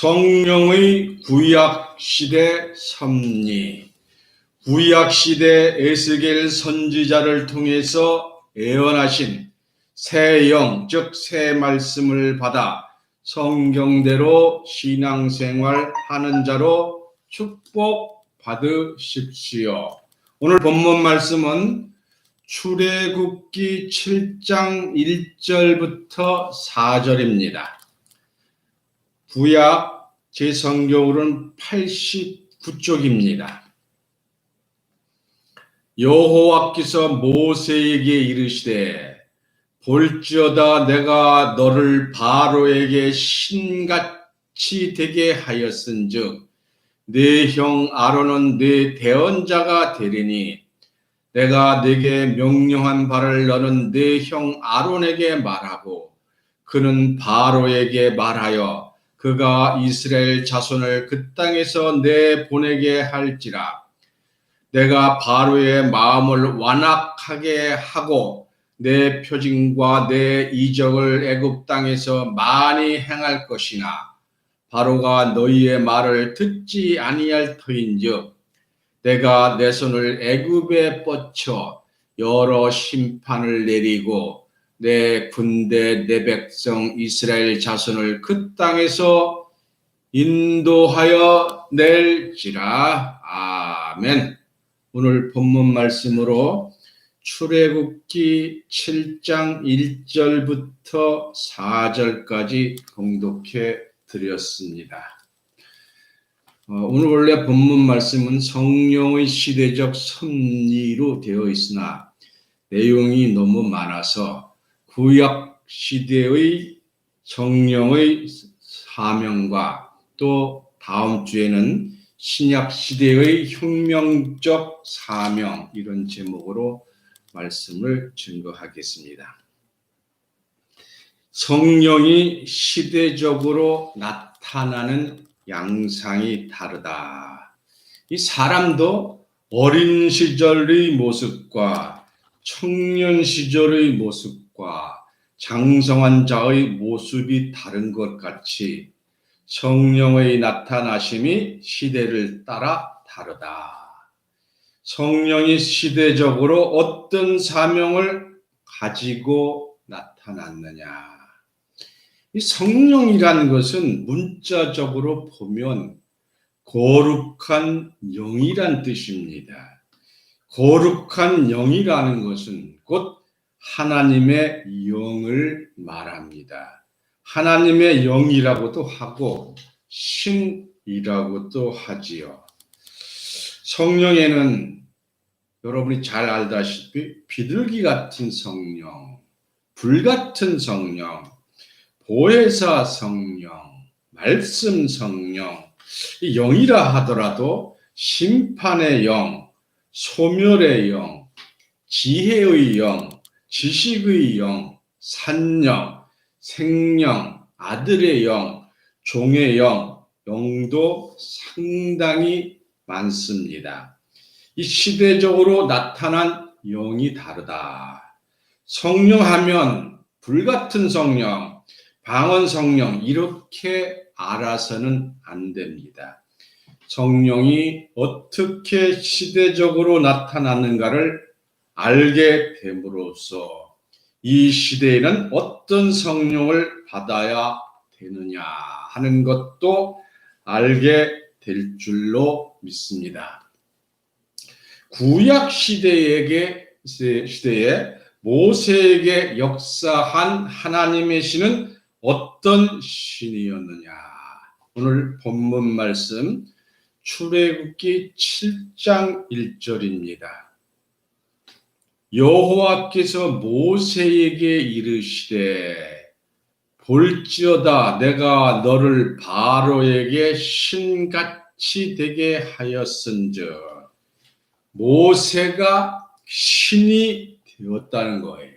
성령의 구약 시대 섭리 구약 시대 에스겔 선지자를 통해서 예언하신 새 영, 즉 새 말씀을 받아 성경대로 신앙생활 하는 자로 축복 받으십시오. 오늘 본문 말씀은 출애굽기 7장 1절부터 4절입니다. 구약 제 성경으로는 89쪽입니다. 여호와께서 모세에게 이르시되 볼지어다 내가 너를 바로에게 신같이 되게 하였은즉 네 형 아론은 네 대언자가 되리니 내가 네게 명령한 바를 너는 네 형 아론에게 말하고 그는 바로에게 말하여 그가 이스라엘 자손을 그 땅에서 내 보내게 할지라. 내가 바로의 마음을 완악하게 하고 내 표징과 내 이적을 애굽 땅에서 많이 행할 것이나 바로가 너희의 말을 듣지 아니할 터인즉 내가 내 손을 애굽에 뻗쳐 여러 심판을 내리고 내 군대 내 백성 이스라엘 자손을 그 땅에서 인도하여 낼지라 아멘. 오늘 본문 말씀으로 출애굽기 7장 1절부터 4절까지 공독해 드렸습니다. 어, 오늘 원래 본문 말씀은 성령의 시대적 섭리로 되어 있으나 내용이 너무 많아서 구약 시대의 성령의 사명과 또 다음 주에는 신약 시대의 혁명적 사명 이런 제목으로 말씀을 증거하겠습니다. 성령이 시대적으로 나타나는 양상이 다르다. 이 사람도 어린 시절의 모습과 청년 시절의 모습과 장성한 자의 모습이 다른 것 같이 성령의 나타나심이 시대를 따라 다르다. 성령이 시대적으로 어떤 사명을 가지고 나타났느냐. 이 성령이라는 것은 문자적으로 보면 거룩한 영이란 뜻입니다. 거룩한 영이라는 것은 곧 하나님의 영을 말합니다. 하나님의 영이라고도 하고 신이라고도 하지요. 성령에는 여러분이 잘 알다시피 비둘기 같은 성령, 불 같은 성령, 보혜사 성령, 말씀 성령, 이 영이라 하더라도 심판의 영, 소멸의 영, 지혜의 영, 지식의 영, 산영, 생명, 아들의 영, 종의 영, 영도 상당히 많습니다. 이 시대적으로 나타난 영이 다르다. 성령 하면 불같은 성령, 방언 성령 이렇게 알아서는 안 됩니다. 성령이 어떻게 시대적으로 나타나는가를 알게 됨으로써 이 시대에는 어떤 성령을 받아야 되느냐 하는 것도 알게 될 줄로 믿습니다. 구약 시대에게 시대에 모세에게 역사한 하나님의 신은 어떤 신이었느냐? 오늘 본문 말씀 출애굽기 7장 1절입니다. 여호와께서 모세에게 이르시되 볼지어다 내가 너를 바로에게 신같이 되게 하였은즉 모세가 신이 되었다는 거예요.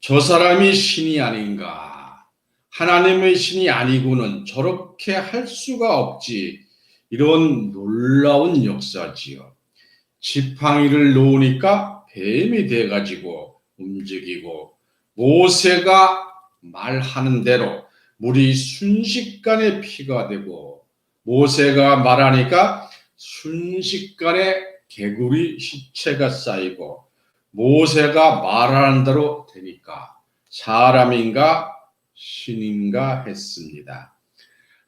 저 사람이 신이 아닌가? 하나님의 신이 아니고는 저렇게 할 수가 없지. 이런 놀라운 역사지요. 지팡이를 놓으니까 뱀이 돼가지고 움직이고 모세가 말하는 대로 물이 순식간에 피가 되고 모세가 말하니까 순식간에 개구리 시체가 쌓이고 모세가 말하는 대로 되니까 사람인가 신인가 했습니다.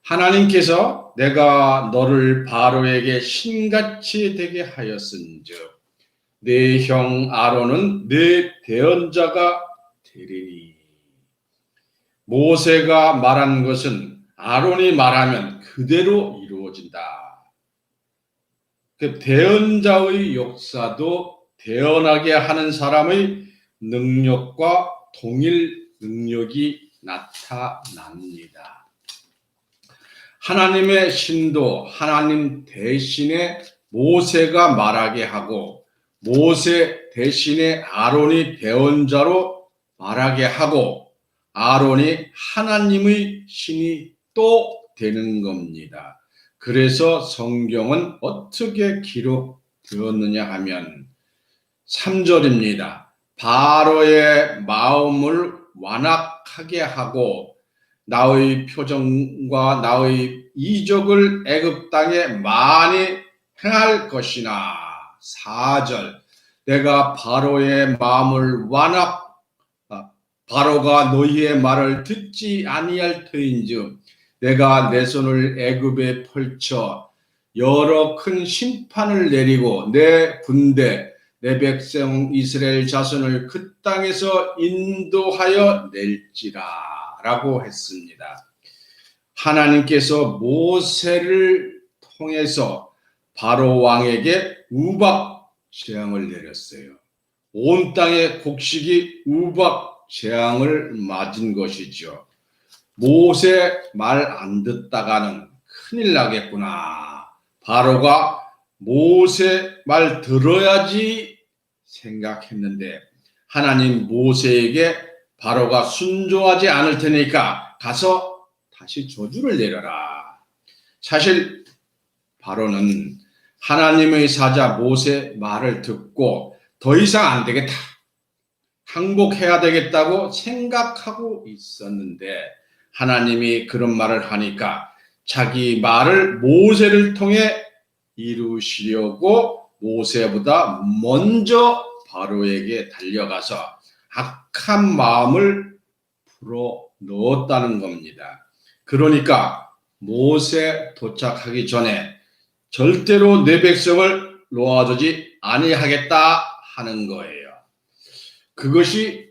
하나님께서 내가 너를 바로에게 신같이 되게 하였은즉 내 형 아론은 내 대언자가 되리니 모세가 말한 것은 아론이 말하면 그대로 이루어진다. 그 대언자의 역사도 대언하게 하는 사람의 능력과 동일 능력이 나타납니다. 하나님의 신도 하나님 대신에 모세가 말하게 하고 모세 대신에 아론이 대언자로 말하게 하고 아론이 하나님의 신이 또 되는 겁니다. 그래서 성경은 어떻게 기록되었느냐 하면 3절입니다. 바로의 마음을 완악하게 하고 나의 표정과 나의 이적을 애굽 땅에 많이 행할 것이나 4절 내가 바로의 마음을 완악 아, 바로가 너희의 말을 듣지 아니할 터인즉 내가 내 손을 애굽에 펼쳐 여러 큰 심판을 내리고 내 군대 내 백성 이스라엘 자손을 그 땅에서 인도하여 낼지라라고 했습니다. 하나님께서 모세를 통해서 바로 왕에게 우박 재앙을 내렸어요. 온 땅의 곡식이 우박 재앙을 맞은 것이죠. 모세 말 안 듣다가는 큰일 나겠구나. 바로가 모세 말 들어야지 생각했는데 하나님 모세에게 바로가 순종하지 않을 테니까 가서 다시 저주를 내려라. 사실 바로는 하나님의 사자 모세 말을 듣고 더 이상 안 되겠다. 항복해야 되겠다고 생각하고 있었는데 하나님이 그런 말을 하니까 자기 말을 모세를 통해 이루시려고 모세보다 먼저 바로에게 달려가서 악한 마음을 풀어 넣었다는 겁니다. 그러니까 모세 도착하기 전에 절대로 내 백성을 놓아주지 아니하겠다 하는 거예요. 그것이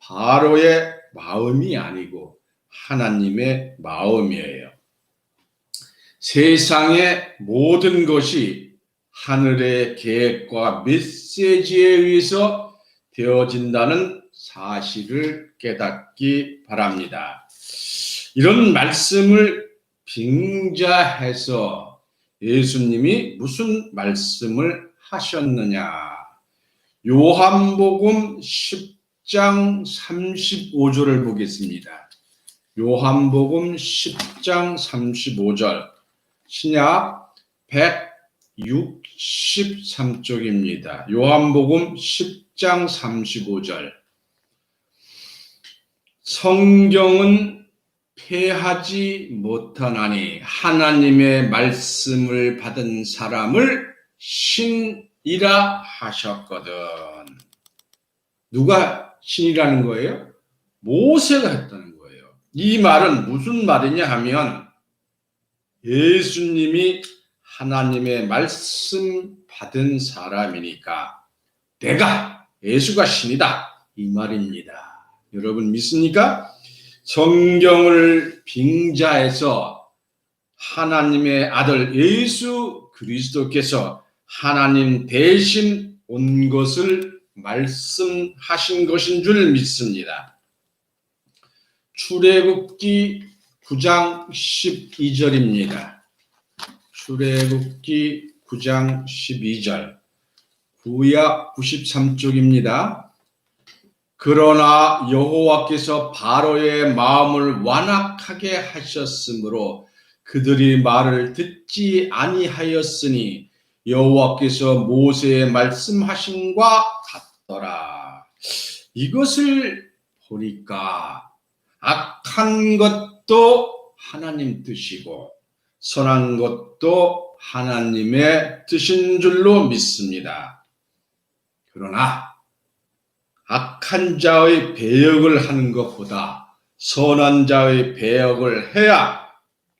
바로의 마음이 아니고 하나님의 마음이에요. 세상의 모든 것이 하늘의 계획과 메시지에 의해서 되어진다는 사실을 깨닫기 바랍니다. 이런 말씀을 빙자해서 예수님이 무슨 말씀을 하셨느냐. 요한복음 10장 35절을 보겠습니다. 요한복음 10장 35절. 신약 163쪽입니다. 요한복음 10장 35절. 성경은 패하지 못하나니 하나님의 말씀을 받은 사람을 신이라 하셨거든. 누가 신이라는 거예요? 모세가 했다는 거예요. 이 말은 무슨 말이냐 하면 예수님이 하나님의 말씀 받은 사람이니까 내가 예수가 신이다 이 말입니다. 여러분 믿습니까? 성경을 빙자해서 하나님의 아들 예수 그리스도께서 하나님 대신 온 것을 말씀하신 것인 줄 믿습니다. 출애굽기 9장 12절입니다. 출애굽기 9장 12절. 구약 93쪽입니다. 그러나 여호와께서 바로의 마음을 완악하게 하셨으므로 그들이 말을 듣지 아니하였으니 여호와께서 모세의 말씀하신과 같더라. 이것을 보니까 악한 것 것도 하나님 뜻이고 선한 것도 하나님의 뜻인 줄로 믿습니다. 그러나 악한 자의 배역을 하는 것보다 선한 자의 배역을 해야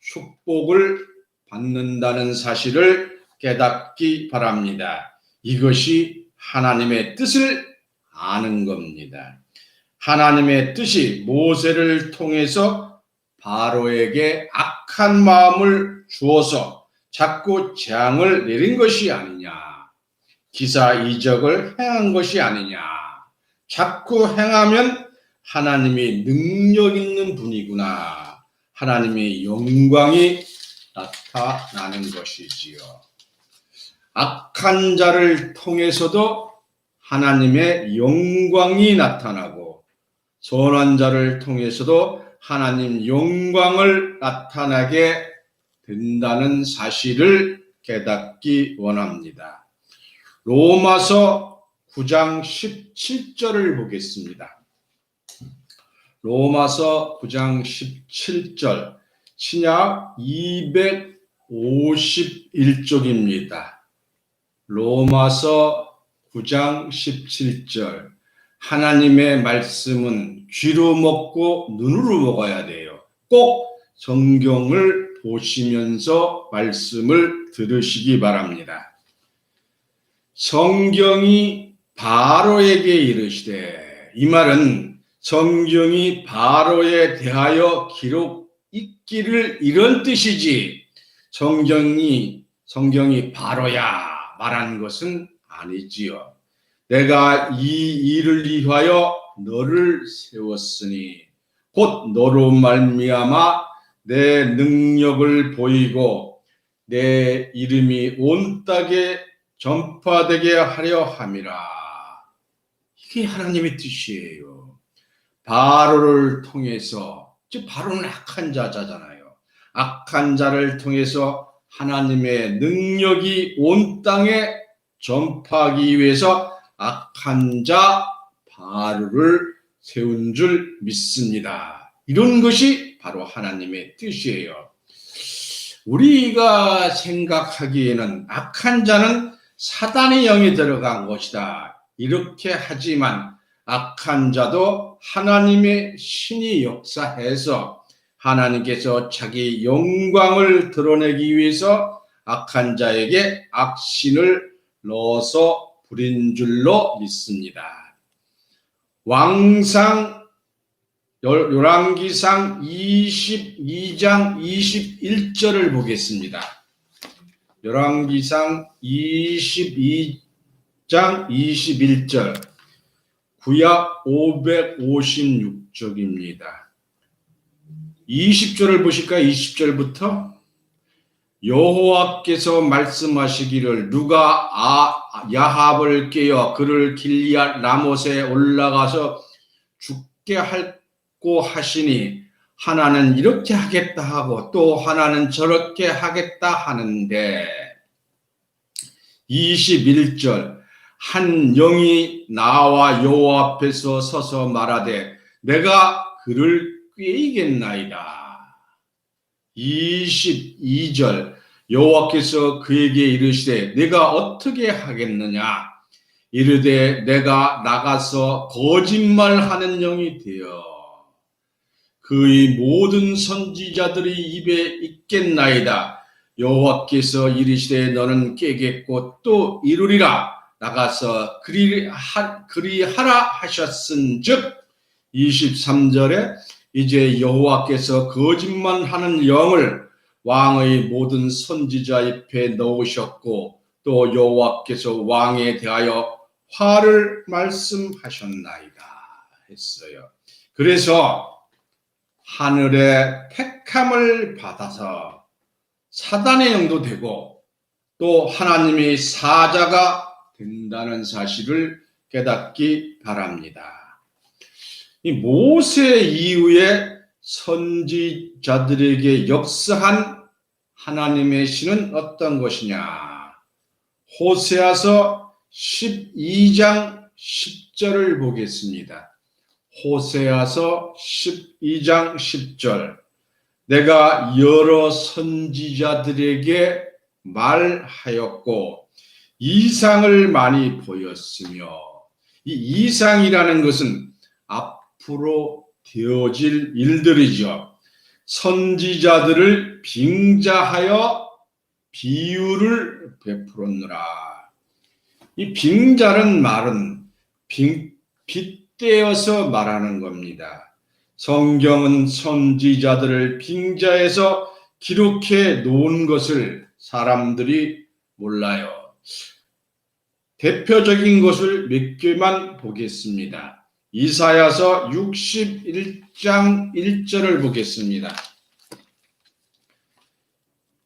축복을 받는다는 사실을 깨닫기 바랍니다. 이것이 하나님의 뜻을 아는 겁니다. 하나님의 뜻이 모세를 통해서 바로에게 악한 마음을 주어서 자꾸 재앙을 내린 것이 아니냐. 기사 이적을 행한 것이 아니냐. 자꾸 행하면 하나님이 능력 있는 분이구나. 하나님의 영광이 나타나는 것이지요. 악한 자를 통해서도 하나님의 영광이 나타나고 선한 자를 통해서도 하나님 영광을 나타나게 된다는 사실을 깨닫기 원합니다. 로마서 9장 17절을 보겠습니다. 로마서 9장 17절 신약 251쪽입니다. 로마서 9장 17절 하나님의 말씀은 귀로 먹고 눈으로 먹어야 돼요. 꼭 성경을 보시면서 말씀을 들으시기 바랍니다. 성경이 바로에게 이르시되 이 말은 성경이 바로에 대하여 기록 있기를 이런 뜻이지 성경이 성경이 바로야 말한 것은 아니지요. 내가 이 일을 위하여 너를 세웠으니 곧 너로 말미암아 내 능력을 보이고 내 이름이 온 땅에 전파되게 하려 함이라. 이게 하나님의 뜻이에요. 바로를 통해서 즉 바로는 악한 자잖아요. 악한 자를 통해서 하나님의 능력이 온 땅에 전파하기 위해서 악한 자 바로를 세운 줄 믿습니다. 이런 것이 바로 하나님의 뜻이에요. 우리가 생각하기에는 악한 자는 사단의 영이 들어간 것이다. 이렇게 하지만 악한 자도 하나님의 신이 역사해서 하나님께서 자기 영광을 드러내기 위해서 악한 자에게 악신을 넣어서 부린 줄로 믿습니다. 왕상 요란기상 22장 21절을 보겠습니다. 열왕기상 22 장 21절 구약 556쪽입니다. 20절을 보실까요? 20절부터 여호와께서 말씀하시기를 누가 아, 야합을 깨어 그를 길리앗 라못에 올라가서 죽게 할고 하시니 하나는 이렇게 하겠다 하고 또 하나는 저렇게 하겠다 하는데 21절 한 영이 나와 여호와 앞에서 서서 말하되 내가 그를 꾀이겠나이다. 22절 여호와께서 그에게 이르시되 내가 어떻게 하겠느냐? 이르되 내가 나가서 거짓말하는 영이 되어 그의 모든 선지자들의 입에 있겠나이다. 여호와께서 이르시되 너는 깨겠고 또 이루리라 나가서 그리, 하, 그리 하라 하셨은즉 23절에 이제 여호와께서 거짓말하는 영을 왕의 모든 선지자 입에 넣으셨고 또 여호와께서 왕에 대하여 화를 말씀하셨나이다 했어요. 그래서 하늘의 택함을 받아서 사단의 영도 되고 또 하나님의 사자가 된다는 사실을 깨닫기 바랍니다. 이 모세 이후에 선지자들에게 역사한 하나님의 신은 어떤 것이냐? 호세아서 12장 10절을 보겠습니다. 호세아서 12장 10절 내가 여러 선지자들에게 말하였고 이상을 많이 보였으며 이 이상이라는 것은 앞으로 되어질 일들이죠. 선지자들을 빙자하여 비유를 베풀었느라. 이 빙자는 말은 빙, 빗대어서 말하는 겁니다. 성경은 선지자들을 빙자해서 기록해 놓은 것을 사람들이 몰라요. 대표적인 것을 몇 개만 보겠습니다. 이사야서 61장 1절을 보겠습니다.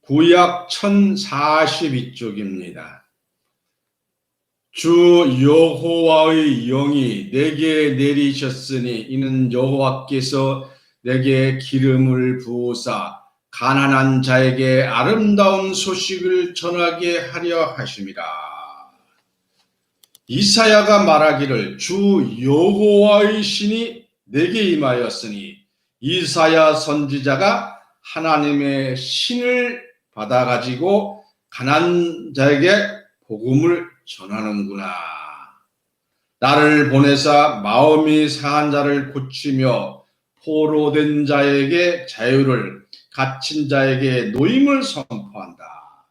구약 1042쪽입니다. 주 여호와의 영이 내게 내리셨으니 이는 여호와께서 내게 기름을 부으사 가난한 자에게 아름다운 소식을 전하게 하려 하심이라. 이사야가 말하기를 주 여호와의 신이 내게 임하였으니 이사야 선지자가 하나님의 신을 받아 가지고 가난 자에게 복음을 전하는구나. 나를 보내사 마음이 상한 자를 고치며 포로된 자에게 자유를 갇힌 자에게 노임을 선포한다.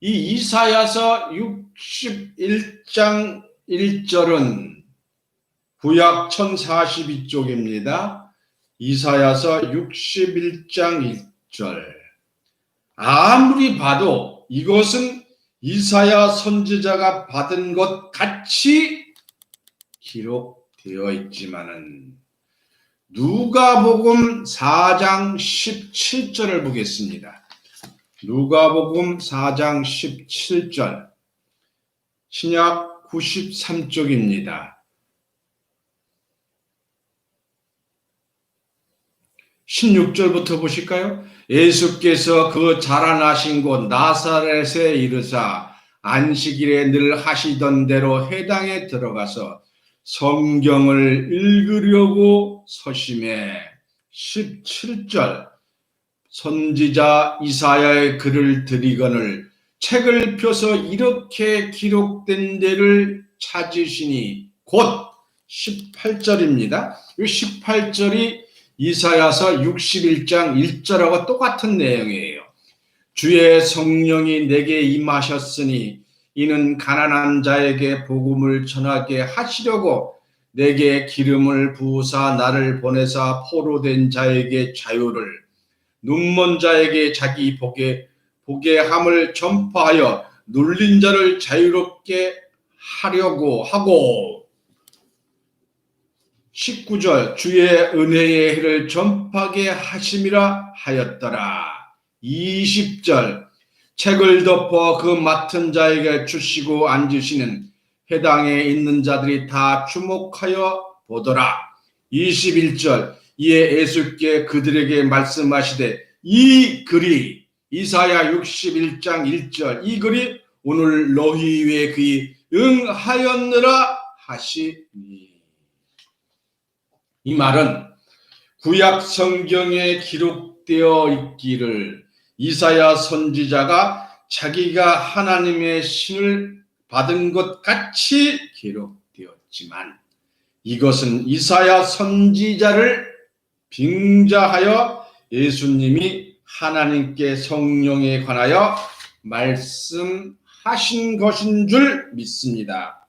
이 이사야서 61장 1절은 구약 1042쪽입니다. 이사야서 61장 1절. 아무리 봐도 이것은 이사야 선지자가 받은 것 같이 기록되어 있지만은 누가복음 4장 17절을 보겠습니다. 누가복음 4장 17절 신약 93쪽입니다. 16절부터 보실까요? 예수께서 그 자라나신 곳 나사렛에 이르사 안식일에 늘 하시던 대로 회당에 들어가서 성경을 읽으려고 서심해 17절 선지자 이사야의 글을 드리거늘 책을 펴서 이렇게 기록된 데를 찾으시니 곧 18절입니다. 이 18절이 이사야서 61장 1절하고 똑같은 내용이에요. 주의 성령이 내게 임하셨으니 이는 가난한 자에게 복음을 전하게 하시려고 내게 기름을 부으사 나를 보내사 포로된 자에게 자유를 눈먼 자에게 자기 복에 복의 함을 전파하여 눌린 자를 자유롭게 하려고 하고 19절 주의 은혜의 해를 전파하게 하심이라 하였더라. 20절 책을 덮어 그 맡은 자에게 주시고 앉으시는 해당에 있는 자들이 다 주목하여 보더라. 21절 이에 예수께 그들에게 말씀하시되 이 글이 이사야 61장 1절 이 글이 오늘 너희 위에 그이 응하였느라 하시니 이 말은 구약 성경에 기록되어 있기를 이사야 선지자가 자기가 하나님의 신을 받은 것 같이 기록되었지만 이것은 이사야 선지자를 빙자하여 예수님이 하나님께 성령에 관하여 말씀하신 것인 줄 믿습니다.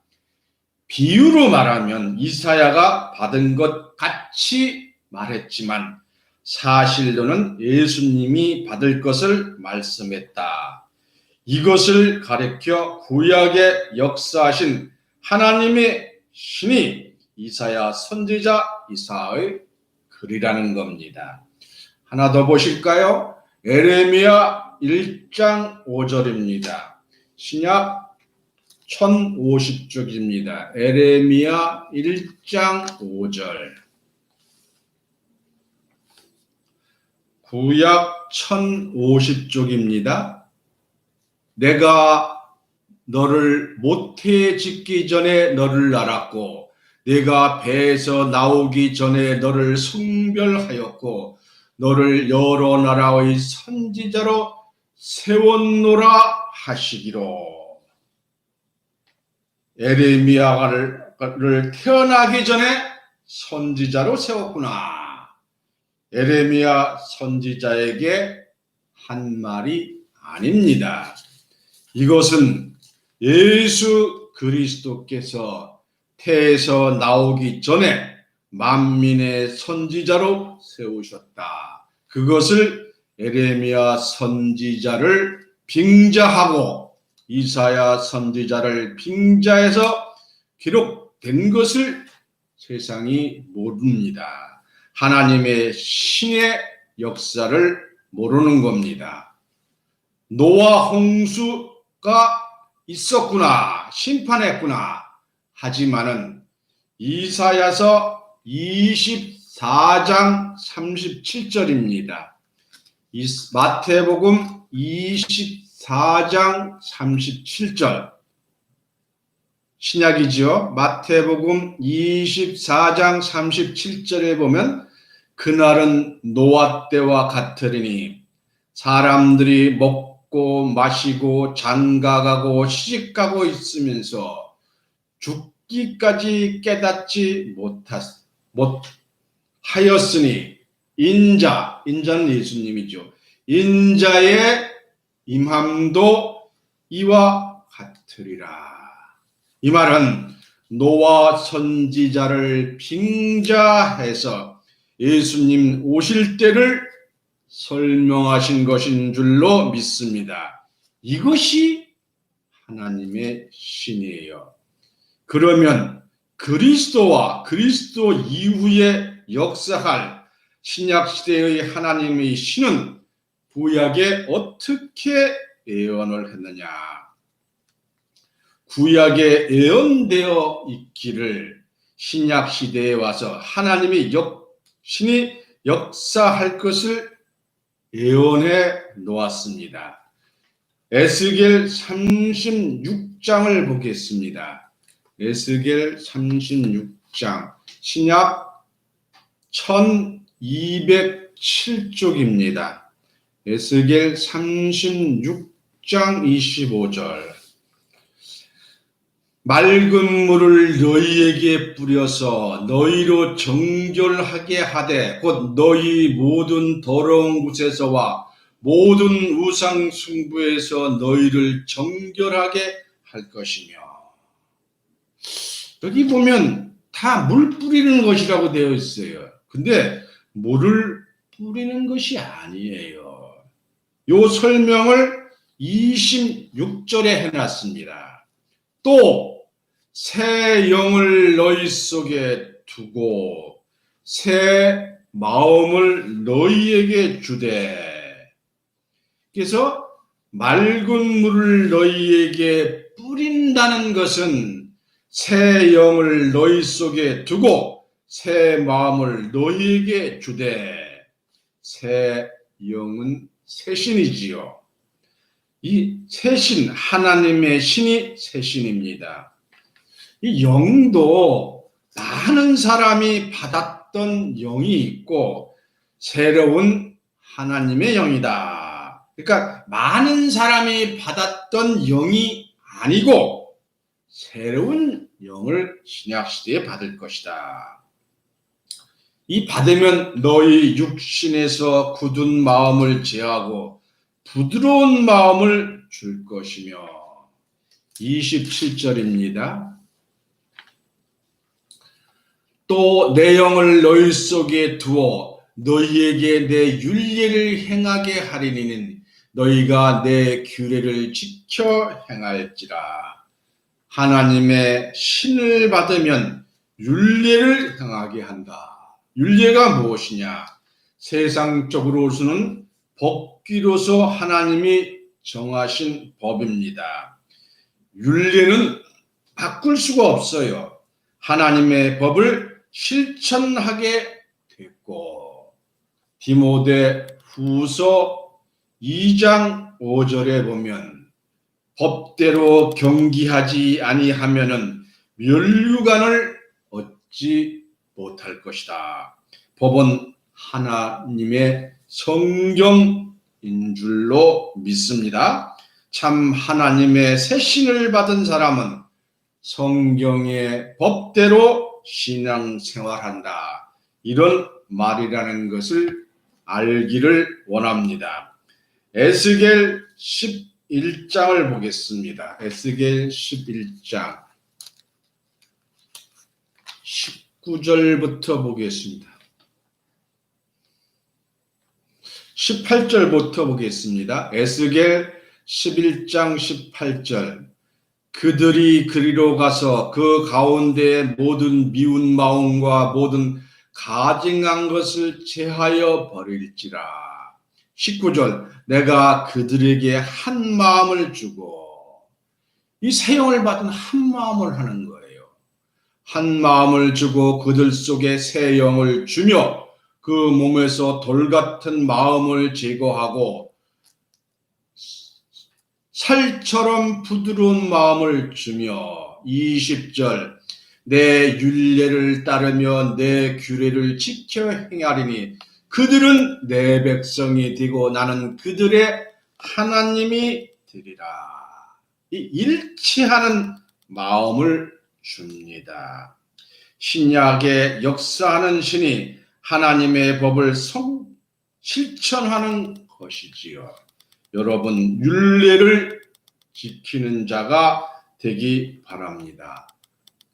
비유로 말하면 이사야가 받은 것 같이 말했지만 사실로는 예수님이 받을 것을 말씀했다. 이것을 가리켜 구약에 역사하신 하나님의 신이 이사야 선지자 이사의 글이라는 겁니다. 하나 더 보실까요? 에레미야 1장 5절입니다. 신약 1050쪽입니다. 에레미야 1장 5절. 구약 1050쪽입니다. 내가 너를 모태에 짓기 전에 너를 알았고 내가 배에서 나오기 전에 너를 성별하였고 너를 여러 나라의 선지자로 세웠노라 하시기로 에레미야를 태어나기 전에 선지자로 세웠구나. 에레미야 선지자에게 한 말이 아닙니다. 이것은 예수 그리스도께서 태에서 나오기 전에 만민의 선지자로 세우셨다. 그것을 에레미야 선지자를 빙자하고 이사야 선지자를 빙자해서 기록된 것을 세상이 모릅니다. 하나님의 신의 역사를 모르는 겁니다. 노아 홍수가 있었구나, 심판했구나. 하지만은 이사야서 24장 37절입니다. 마태복음 24장 37절. 신약이지요. 마태복음 24장 37절에 보면 그날은 노아 때와 같으리니 사람들이 먹고 마시고 장가가고 시집가고 있으면서 죽기까지 깨닫지 못하, 못하였으니 인자, 인자는 예수님이죠. 인자의 임함도 이와 같으리라. 이 말은 노아 선지자를 빙자해서 예수님 오실 때를 설명하신 것인 줄로 믿습니다. 이것이 하나님의 신이에요. 그러면 그리스도와 그리스도 이후에 역사할 신약 시대의 하나님의 신은 구약에 어떻게 예언을 했느냐? 구약에 예언되어 있기를 신약 시대에 와서 하나님의 역 신이 역사할 것을 예언해 놓았습니다. 에스겔 36장을 보겠습니다. 에스겔 36장 신약 1207쪽입니다. 에스겔 36장 25절 맑은 물을 너희에게 뿌려서 너희로 정결하게 하되 곧 너희 모든 더러운 곳에서와 모든 우상 숭부에서 너희를 정결하게 할 것이며 여기 보면 다 물 뿌리는 것이라고 되어 있어요. 근데 물을 뿌리는 것이 아니에요. 요 설명을 26절에 해놨습니다. 또 새 영을 너희 속에 두고 새 마음을 너희에게 주되 그래서 맑은 물을 너희에게 뿌린다는 것은 새 영을 너희 속에 두고 새 마음을 너희에게 주되 새 영은 새 신이지요. 이 새신 하나님의 신이 새신입니다. 이 영도 많은 사람이 받았던 영이 있고 새로운 하나님의 영이다. 그러니까 많은 사람이 받았던 영이 아니고 새로운 영을 신약 시대에 받을 것이다. 이 받으면 너희 육신에서 굳은 마음을 제하고 부드러운 마음을 줄 것이며 27절입니다. 또 내 영을 너희 속에 두어 너희에게 내 윤례를 행하게 하리니는 너희가 내 규례를 지켜 행할지라 하나님의 신을 받으면 윤례를 행하게 한다. 윤례가 무엇이냐? 세상적으로서는 법기로서 하나님이 정하신 법입니다. 윤례는 바꿀 수가 없어요. 하나님의 법을 실천하게 됐고 디모데 후서 2장 5절에 보면 법대로 경기하지 아니하면은 멸류관을 얻지 못할 것이다. 법은 하나님의 성경인 줄로 믿습니다. 참 하나님의 새 신을 받은 사람은 성경의 법대로 신앙 생활한다. 이런 말이라는 것을 알기를 원합니다. 에스겔 11장을 보겠습니다. 에스겔 11장 19절부터 보겠습니다. 18절부터 보겠습니다. 에스겔 11장 18절 그들이 그리로 가서 그 가운데 모든 미운 마음과 모든 가증한 것을 제하여 버릴지라. 19절 내가 그들에게 한 마음을 주고 이 세용을 받은 한 마음을 하는 거예요. 한 마음을 주고 그들 속에 새 영을 주며 그 몸에서 돌 같은 마음을 제거하고 살처럼 부드러운 마음을 주며 20절 내 율례를 따르며 내 규례를 지켜 행하리니 그들은 내 백성이 되고 나는 그들의 하나님이 되리라. 이 일치하는 마음을 줍니다. 신약의 역사하는 신이 하나님의 법을 성, 실천하는 것이지요. 여러분 율례를 지키는 자가 되기 바랍니다.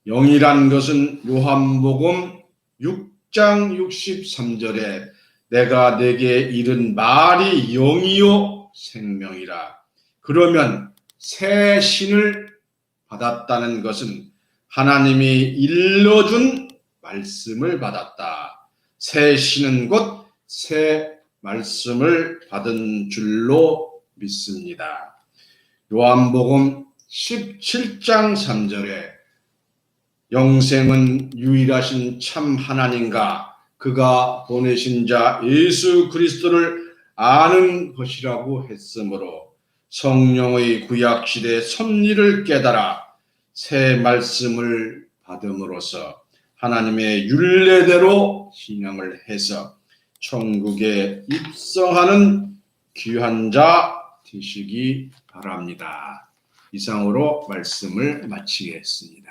영이란 것은 요한복음 6장 63절에 내가 내게 이른 말이 영이요 생명이라. 그러면 새 신을 받았다는 것은 하나님이 일러준 말씀을 받았다. 새 신은 곧 새 말씀을 받은 줄로 믿습니다. 요한복음 17장 3절에 영생은 유일하신 참 하나님과 그가 보내신 자 예수 그리스도를 아는 것이라고 했으므로 성령의 구약 시대 섭리를 깨달아 새 말씀을 받음으로써 하나님의 율례대로 신앙을 해서 천국에 입성하는 귀한 자 되시기 바랍니다. 이상으로 말씀을 마치겠습니다.